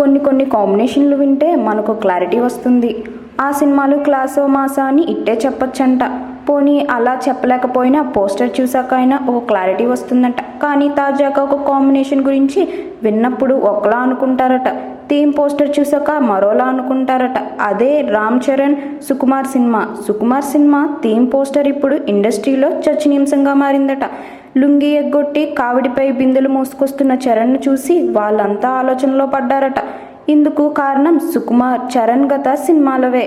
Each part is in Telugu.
కొన్ని కొన్ని కాంబినేషన్లు వింటే మనకు క్లారిటీ వస్తుంది. ఆ సినిమాలు క్లాసో మాసా అని ఇట్టే చెప్పొచ్చంట. పోనీ అలా చెప్పలేకపోయినా పోస్టర్ చూసాక అయినా ఒక క్లారిటీ వస్తుందంట. కానీ తాజాగా ఒక కాంబినేషన్ గురించి విన్నప్పుడు ఒకలా అనుకుంటారట. థీమ్ పోస్టర్ చూసాక మరోలా అనుకుంటారట. అదే Ram Charan Sukumar cinema. Sukumar cinema theme poster ఇప్పుడు ఇండస్ట్రీలో చర్చనీయాంశంగా మారిందట. లుంగి ఎగ్గొట్టి కావిడిపై బిందెలు మోసుకొస్తున్న చరణ్ను చూసి వాళ్ళంతా ఆలోచనలో పడ్డారట. ఇందుకు కారణం సుకుమార్ చరణ్ గత సినిమాలవే.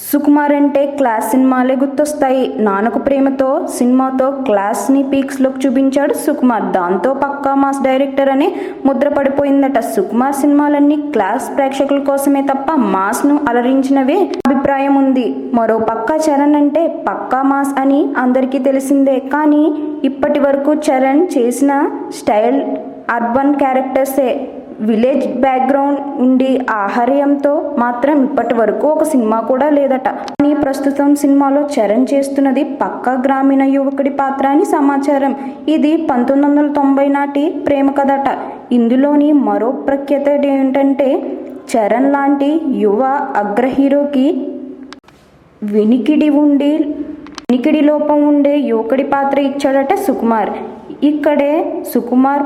సుకుమార్ అంటే క్లాస్ సినిమాలే గుర్తొస్తాయి. నానకు ప్రేమతో సినిమాతో క్లాస్ని పీక్స్లోకి చూపించాడు సుకుమార్. దాంతో పక్కా మాస్ డైరెక్టర్ అనే ముద్ర పడిపోయిందట. సుకుమార్ సినిమాలన్నీ క్లాస్ ప్రేక్షకుల కోసమే తప్ప మాస్ను అలరించినవే అభిప్రాయం ఉంది. మరో పక్కా చరణ్ అంటే పక్కా మాస్ అని అందరికీ తెలిసిందే. కానీ ఇప్పటి వరకు చరణ్ చేసిన స్టైల్ అర్బన్ క్యారెక్టర్సే. విలేజ్ బ్యాక్గ్రౌండ్ ఉండి ఆహార్యంతో మాత్రం ఇప్పటి వరకు ఒక సినిమా కూడా లేదట. కానీ ప్రస్తుతం సినిమాలో చరణ్ చేస్తున్నది పక్కా గ్రామీణ యువకుడి పాత్ర అని సమాచారం. ఇది పంతొమ్మిది వందల తొంభై నాటి ప్రేమ కథట. ఇందులోని మరో ప్రఖ్యాత ఏంటంటే చరణ్ లాంటి యువ అగ్ర హీరోకి వినికిడి ఉండి వినికిడి లోపం ఉండే యువకుడి పాత్ర ఇచ్చాడట సుకుమార్. ఇక్కడే సుకుమార్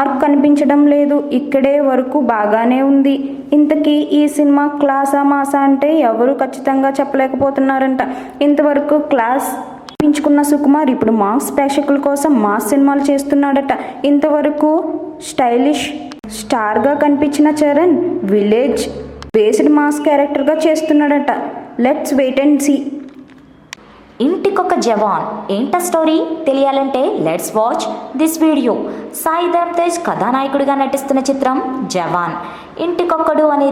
మార్క్ కనిపించడం లేదు. ఇక్కడే వరకు బాగానే ఉంది. ఇంతకీ ఈ సినిమా క్లాసా మాసా అంటే ఎవరు ఖచ్చితంగా చెప్పలేకపోతున్నారంట. ఇంతవరకు క్లాస్ పెంచుకున్న సుకుమార్ ఇప్పుడు మాస్ ప్రేక్షకుల కోసం మాస్ సినిమాలు చేస్తున్నాడట. ఇంతవరకు స్టైలిష్ స్టార్గా కనిపించిన చరణ్ విలేజ్ బేస్డ్ మాస్ క్యారెక్టర్గా చేస్తున్నాడట. Let's wait and see. ఇంటికొక జవాన్ ఏంట స్టోరీ తెలియాలంటే let's watch this video Sai Dharam Tej కథానాయకుడిగా నటిస్తున్న చిత్రం జవాన్. ఇంటికొక్కడు అనే